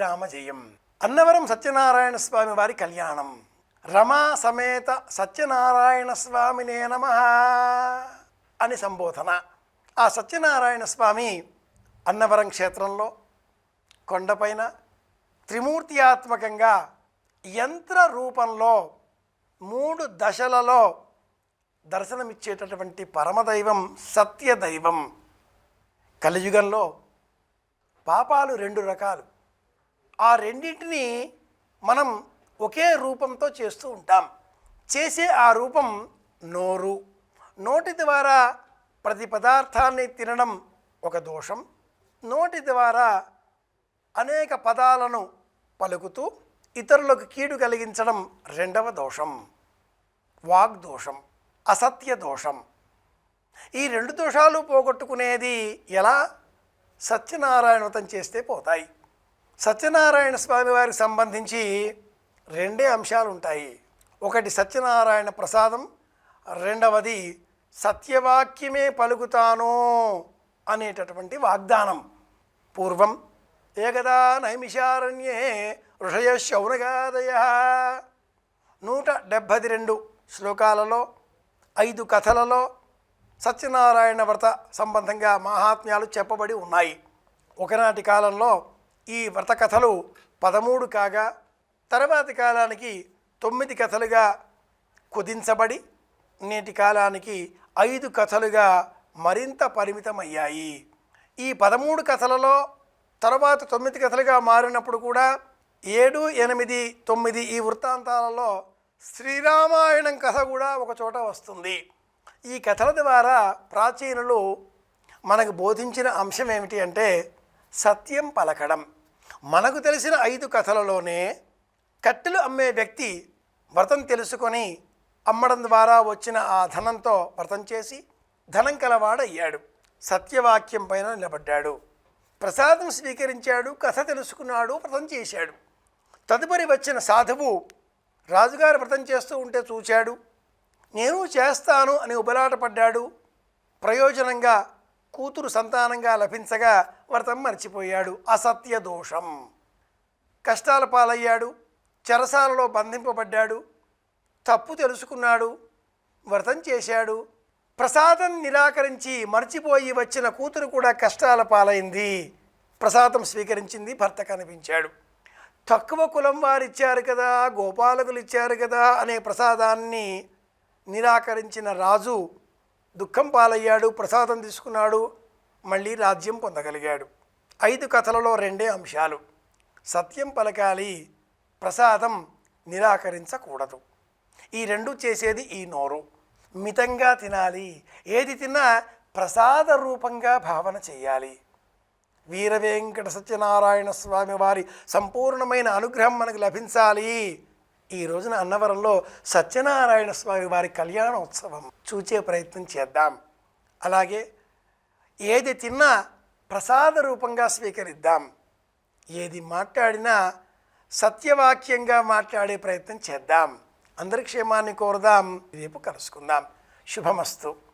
శ్రీరామ జయం అన్నవరం సత్యనారాయణ స్వామి వారి కళ్యాణం. రమా సమేత సత్యనారాయణ స్వామినే నమ అని సంబోధన. ఆ సత్యనారాయణ స్వామి అన్నవరం క్షేత్రంలో కొండపైన త్రిమూర్తియాత్మకంగా యంత్ర రూపంలో మూడు దశలలో దర్శనమిచ్చేటటువంటి పరమదైవం సత్యదైవం. కలియుగంలో పాపాలు రెండు రకాలు. ఆ రెండింటిని మనం ఒకే రూపంతో చేస్తూ ఉంటాం. చేసే ఆ రూపం నోరు. నోటి ద్వారా ప్రతి పదార్థాన్ని తినడం ఒక దోషం. నోటి ద్వారా అనేక పదాలను పలుకుతూ ఇతరులకు కీడు కలిగించడం రెండవ దోషం. వాగ్దోషం అసత్య దోషం. ఈ రెండు దోషాలు పోగొట్టుకునేది ఎలా? సత్యనారాయణ వ్రతం చేస్తే పోతాయి. సత్యనారాయణ స్వామి వారికి సంబంధించి రెండే అంశాలు ఉంటాయి ఒకటి సత్యనారాయణ ప్రసాదం రెండవది సత్యవాక్యమే పలుకుతాను అనేటటువంటి వాగ్దానం. పూర్వం ఏకదా నైమిషారణ్యే ఋషయ శౌనగాదయ. నూట డెబ్భది రెండు శ్లోకాలలో ఐదు కథలలో సత్యనారాయణ వ్రత సంబంధంగా మహాత్మ్యాలు చెప్పబడి ఉన్నాయి. ఒకనాటి కాలంలో ఈ వ్రత కథలు పదమూడు కాగా తర్వాతి కాలానికి తొమ్మిది కథలుగా కుదించబడి నేటి కాలానికి ఐదు కథలుగా మరింత పరిమితమయ్యాయి. ఈ పదమూడు కథలలో తర్వాత తొమ్మిది కథలుగా మారినప్పుడు కూడా ఏడు ఎనిమిది తొమ్మిది ఈ వృత్తాంతాలలో శ్రీరామాయణం కథ కూడా ఒక చోట వస్తుంది. ఈ కథల ద్వారా ప్రాచీనులు మనకు బోధించిన అంశం ఏమిటి అంటే సత్యం పలకడం. మనకు తెలిసిన ఐదు కథలలోనే కట్టెలు అమ్మే వ్యక్తి వ్రతం తెలుసుకొని అమ్మడం ద్వారా వచ్చిన ఆ ధనంతో వ్రతం చేసి ధనం కలవాడయ్యాడు. సత్యవాక్యం పైన నిలబడ్డాడు. ప్రసాదం స్వీకరించాడు కథ తెలుసుకున్నాడు వ్రతం చేశాడు. తదుపరి వచ్చిన సాధువు రాజుగారు వ్రతం చేస్తూ ఉంటే చూచాడు. నేను చేస్తాను అని ఉబలాటపడ్డాడు. ప్రయోజనంగా కూతురు సంతానంగా లభించగా వ్రతం మర్చిపోయాడు. అసత్య దోషం. కష్టాల పాలయ్యాడు. చెరసాలలో బంధింపబడ్డాడు. తప్పు తెలుసుకున్నాడు. వ్రతం చేశాడు. ప్రసాదం నిరాకరించి మర్చిపోయి వచ్చిన కూతురు కూడా కష్టాల పాలైంది. ప్రసాదం స్వీకరించింది. భర్త కనిపించాడు. తక్కువ కులం వారు ఇచ్చారు కదా గోపాలకులు ఇచ్చారు కదా అనే ప్రసాదాన్ని నిరాకరించిన రాజు దుఃఖం పాలయ్యాడు ప్రసాదం తీసుకున్నాడు మళ్ళీ రాజ్యం పొందగలిగాడు. ఐదు కథలలో రెండే అంశాలు. సత్యం పలకాలి ప్రసాదం నిరాకరించకూడదు. ఈ రెండు చేసేది ఈ నోరు. మితంగా తినాలి ఏది తిన్నా ప్రసాద రూపంగా భావన చేయాలి. వీరవేంకట సత్యనారాయణ స్వామి వారి సంపూర్ణమైన అనుగ్రహం మనకు లభించాలి. ఈ రోజున అన్నవరంలో సత్యనారాయణ స్వామి వారి కళ్యాణ ఉత్సవం చూచే ప్రయత్నం చేద్దాం. అలాగే ఏది తిన్నా ప్రసాద రూపంగా స్వీకరిద్దాం. ఏది మాట్లాడినా సత్యవాక్యంగా మాట్లాడే ప్రయత్నం చేద్దాం. అందరి క్షేమాన్ని కోరుదాం. రేపు కలుసుకుందాం. శుభమస్తు.